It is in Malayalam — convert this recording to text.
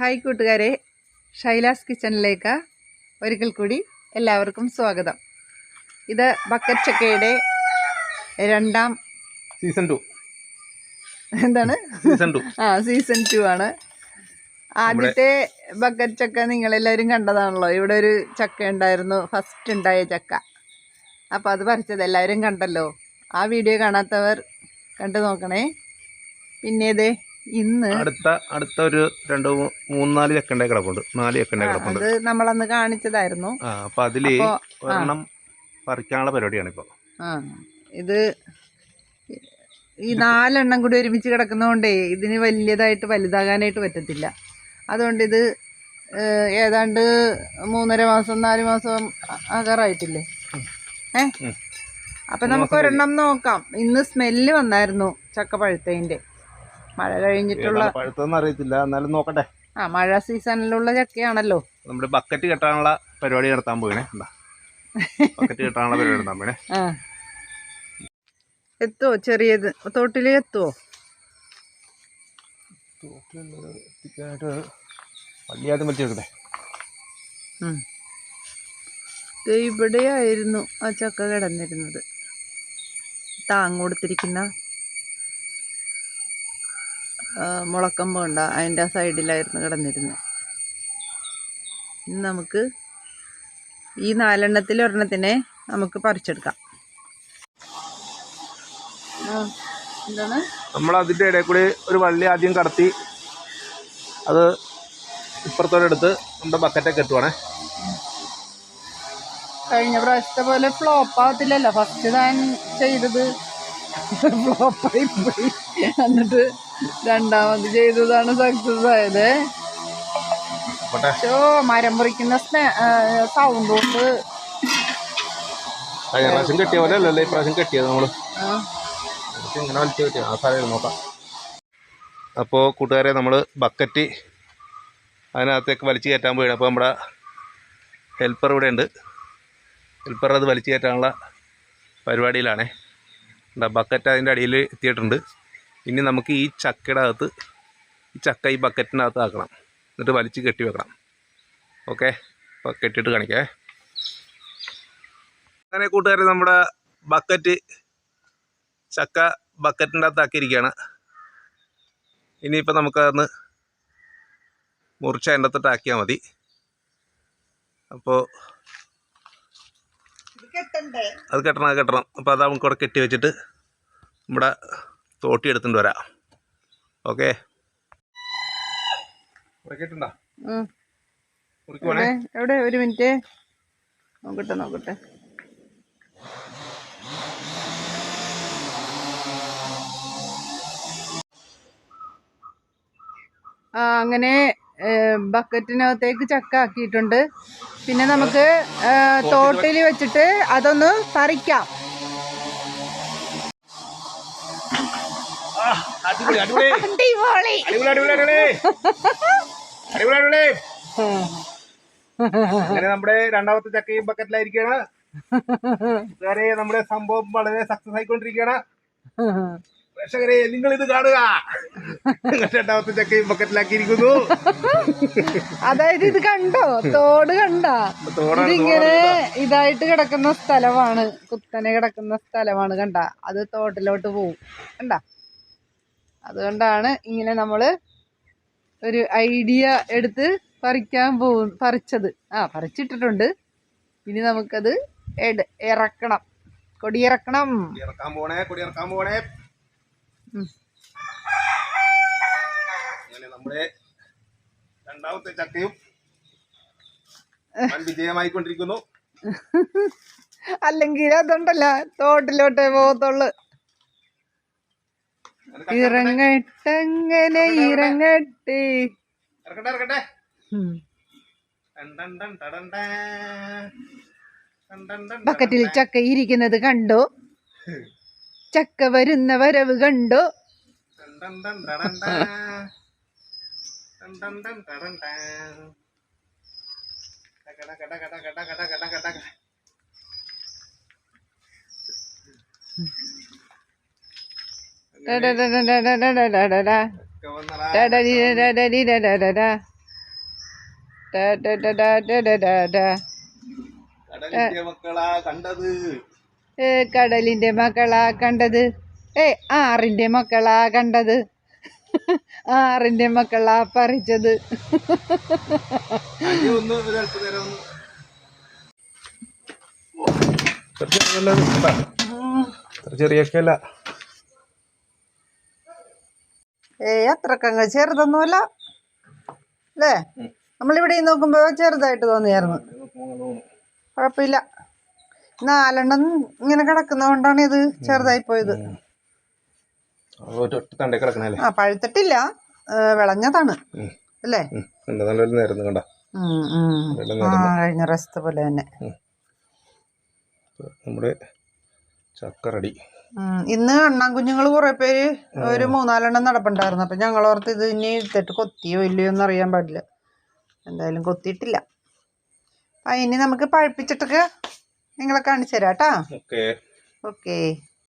ഹായ് കൂട്ടുകാരെ ഷൈലാസ് കിച്ചണിലേക്ക് ഒരിക്കൽ കൂടി എല്ലാവർക്കും സ്വാഗതം. ഇത് ബക്കറ്റ് ചക്കയുടെ രണ്ടാം സീസൺ ടു എന്താണ്? സീസൺ ടു ആ സീസൺ ടു ആണ്. ആദ്യത്തെ ബക്കറ്റ് ചക്ക നിങ്ങളെല്ലാവരും കണ്ടതാണല്ലോ. ഇവിടെ ഒരു ചക്ക ഉണ്ടായിരുന്നു ഫസ്റ്റ് ഉണ്ടായ ചക്ക. അപ്പോൾ അത് പറിച്ചത് എല്ലാവരും കണ്ടല്ലോ. ആ വീഡിയോ കാണാത്തവർ കണ്ടു നോക്കണേ. പിന്നെ ഇതേ ഇന്ന് അടുത്ത അടുത്ത ഒരു രണ്ട് മൂന്ന് നാല് ചക്കണ്ടേ കിടപ്പുണ്ട്. നാല് ചക്കണ്ടേ ആ, കിടപ്പുണ്ട്. അത് നമ്മളന്ന് കാണിച്ചതായിരുന്നു. ആ അപ്പൊ അതിൽ ഒരെണ്ണം പറിക്കാനുള്ള പരിപാടിയാണ് ഇപ്പൊ ആ ഇത് ഈ നാലെണ്ണം കൂടി ഒരുമിച്ച് കിടക്കുന്നതുകൊണ്ടേ ഇതിന് വലിയതായിട്ട് വലുതാകാനായിട്ട് പറ്റത്തില്ല. അതുകൊണ്ട് ഇത് ഏതാണ്ട് മൂന്നര മാസം നാല് മാസം ആകാറായിട്ടില്ലേ? ഏ? അപ്പൊ അപ്പം നമുക്ക് ഒരെണ്ണം നോക്കാം. ഇന്ന് സ്മെല്ല് വന്നായിരുന്നു ചക്ക പഴുത്തതിന്റെ മഴ കഴിഞ്ഞിട്ടുള്ള പഴുത്തതെന്ന് അറിയത്തില്ല. എന്നാലും നോക്കട്ടെ. ആ മഴ സീസണിലുള്ള ചക്കയാണല്ലോ. നമ്മുടെ ബക്കറ്റ് കെട്ടാനുള്ള പരിപാടി നടത്താൻ പോകണേ ബക്കറ്റ് കെട്ടാനുള്ള പരിപാടി നടത്താൻ പോയിണേ എത്തോ എത്തുവോ ചെറിയത്? തോട്ടിലേ എത്തോ വള്ളി ആദ്യം വലിച്ചു വെക്കട്ടെ. ഉം. ദേ ഇവിടെയായിരുന്നു ആ ചക്ക കിടന്നിരുന്നത്. താങ്ങ് കൊടുത്തിരിക്കുന്ന മുളക്കമ്പ് ഉണ്ട് അതിന്റെ സൈഡിലായിരുന്നു കിടന്നിരുന്നത് ഇന്ന് നമുക്ക് ഈ നാലെണ്ണത്തിൽ ഒരെണ്ണത്തിനെ നമുക്ക് പറിച്ചെടുക്കാം. നമ്മൾ അതിന്റെ ഇടയിൽ കൂടി ഒരു വള്ളി ആദ്യം കടത്തി അത് ഇപ്പുറത്തോടെടുത്ത് നമ്മുടെ ബക്കറ്റൊക്കെ എത്തുവാണേ. കഴിഞ്ഞ പ്രാവശ്യത്തെ പോലെ ഫ്ലോപ്പ് ആവത്തില്ലല്ലോ. ഫസ്റ്റ് താൻ ചെയ്തത്. ഫ്ലോപ്പായി പോയി. എന്നിട്ട് രണ്ടാമത് ചെയ്തതാണ് സക്സസ് ആയത്. ഷോ മരം മുറിക്കുന്ന സൗണ്ട് കൊണ്ട്. കഴിഞ്ഞ പ്രാവശ്യം കെട്ടിയ പോലെ അല്ലല്ലോ ഈ പ്രാവശ്യം കെട്ടിയത് നമ്മൾ. ഇങ്ങനെ വലിച്ചു കെട്ടിയ ആ സ്ഥലം നോക്കാം. അപ്പോൾ കൂട്ടുകാരെ നമ്മൾ ബക്കറ്റ് അതിനകത്തേക്ക് വലിച്ചു കയറ്റാൻ പോയി അപ്പോൾ നമ്മുടെ ഹെൽപ്പർ ഇവിടെ ഉണ്ട്. ഹെൽപ്പർ അത് വലിച്ചു കയറ്റാനുള്ള പരിപാടിയിലാണേ. ബക്കറ്റ് അതിന്റെ അടിയിൽ എത്തിയിട്ടുണ്ട്. ഇനി നമുക്ക് ഈ ചക്കയുടെ അകത്ത് ഈ ചക്ക ഈ ബക്കറ്റിനകത്ത് ആക്കണം. എന്നിട്ട് വലിച്ച് കെട്ടി വെക്കണം. ഓക്കെ? അപ്പോൾ കെട്ടിയിട്ട് കാണിക്കേ. അങ്ങനെ കൂട്ടുകാരെ നമ്മുടെ ബക്കറ്റ് ചക്ക ബക്കറ്റിന്റെ അകത്ത് ആക്കിയിരിക്കുകയാണ് ഇനിയിപ്പോൾ നമുക്കതൊന്ന് മുറിച്ച് അതിന്റെ അകത്തോട്ട് ആക്കിയാൽ മതി അപ്പോൾ അത് കെട്ടണം അത് കെട്ടണം. അപ്പോൾ അത് നമുക്ക് ഇവിടെ കെട്ടി വെച്ചിട്ട് നമ്മുടെ തോട്ടി എടുത്തുകൊണ്ട് വരാം. ഓക്കെ? എവിടെ? ഒരു മിനിറ്റ്. നോക്കട്ടെ നോക്കട്ടെ. ആ അങ്ങനെ ബക്കറ്റിനകത്തേക്ക് ചക്ക ആക്കിയിട്ടുണ്ട്. പിന്നെ നമുക്ക് തോട്ടിൽ വെച്ചിട്ട് അതൊന്ന് പറിക്കാം. അങ്ങനെ നമ്മുടെ രണ്ടാമത്തെ ചക്കയും ബക്കറ്റിലായിരിക്കണ. വേറെ നമ്മുടെ സംഭവം വളരെ സക്സസ് ആയിക്കൊണ്ടിരിക്കണ പ്രേക്ഷകരെ നിങ്ങൾ ഇത് കാണുക രണ്ടാമത്തെ ചക്കയും ബക്കറ്റിലാക്കിയിരിക്കുന്നു. അതായത് ഇത് കണ്ടോ? തോട് കണ്ടിങ്ങനെ ഇതായിട്ട് കിടക്കുന്ന സ്ഥലമാണ്. കുത്തനെ കിടക്കുന്ന സ്ഥലമാണ് കണ്ട? അത് തോട്ടിലോട്ട് പോവും കണ്ട? അതുകൊണ്ടാണ് ഇങ്ങനെ നമ്മൾ ഒരു ഐഡിയ എടുത്ത് പറിക്കാൻ പോകും പറിച്ചത്. ആ പറിച്ചിട്ടിട്ടുണ്ട്. ഇനി നമുക്കത് എട് ഇറക്കണം കൊടിയിറക്കണം. കൊടി ഇറക്കാൻ പോണേ കൊടി ഇറക്കാൻ പോണേ. അങ്ങനെ നമ്മുടെ രണ്ടാമത്തെ ചക്കയും വിജയമായിക്കൊണ്ടിരിക്കുന്നു. അല്ലെങ്കിൽ അതുണ്ടല്ല തോട്ടിലോട്ടേ പോകത്തുള്ളു. ഇറങ്ങട്ടങ്ങനെ ഇറങ്ങട്ടെ ഇറക്കട്ടെ ഇറക്കട്ടെ ബക്കറ്റിൽ ചക്ക ഇരിക്കുന്നത് കണ്ടോ? ചക്ക വരുന്ന വരവ് കണ്ടോ? Mm-hmm. കടലിന്റെ മക്കളാ കണ്ടത് ഏ ആറിന്റെ മക്കളാ കണ്ടത് ആറിന്റെ മക്കളാ പറിച്ചത് അനി ഒന്ന് ഏ അത്രക്കങ്ങ് ചെറുതൊന്നുമല്ല. അല്ലേ? നമ്മളിവിടെ നോക്കുമ്പോൾ നോക്കുമ്പോ ചെറുതായിട്ട് തോന്നിയായിരുന്നു. കുഴപ്പമില്ല. നാലെണ്ണം ഇങ്ങനെ കിടക്കുന്നതുകൊണ്ടാണ് ഇത് ചെറുതായി പോയത്. ആ പഴുത്തിട്ടില്ല. വിളഞ്ഞതാണ്. അല്ലേ? കഴിഞ്ഞ റസ്ത പോലെ തന്നെ. നമ്മുടെ ചക്ക റെഡി. ഇന്ന് അണ്ണാൻ കുഞ്ഞുങ്ങൾ കുറെ പേര് ഒരു മൂന്നാലെണ്ണം നടപ്പുണ്ടായിരുന്നു. അപ്പൊ ഞങ്ങൾ ഓർത്ത് ഇത് ഇനി എടുത്തിട്ട് കൊത്തിയോ ഇല്ലയോ എന്ന് അറിയാൻ പാടില്ല. എന്തായാലും കൊത്തിയിട്ടില്ല. അപ്പൊ ഇനി നമുക്ക് പഴുപ്പിച്ചിട്ടൊക്കെ നിങ്ങളെ കാണിച്ചു തരാം കേട്ടാ. ഓക്കെ. ഓക്കേ.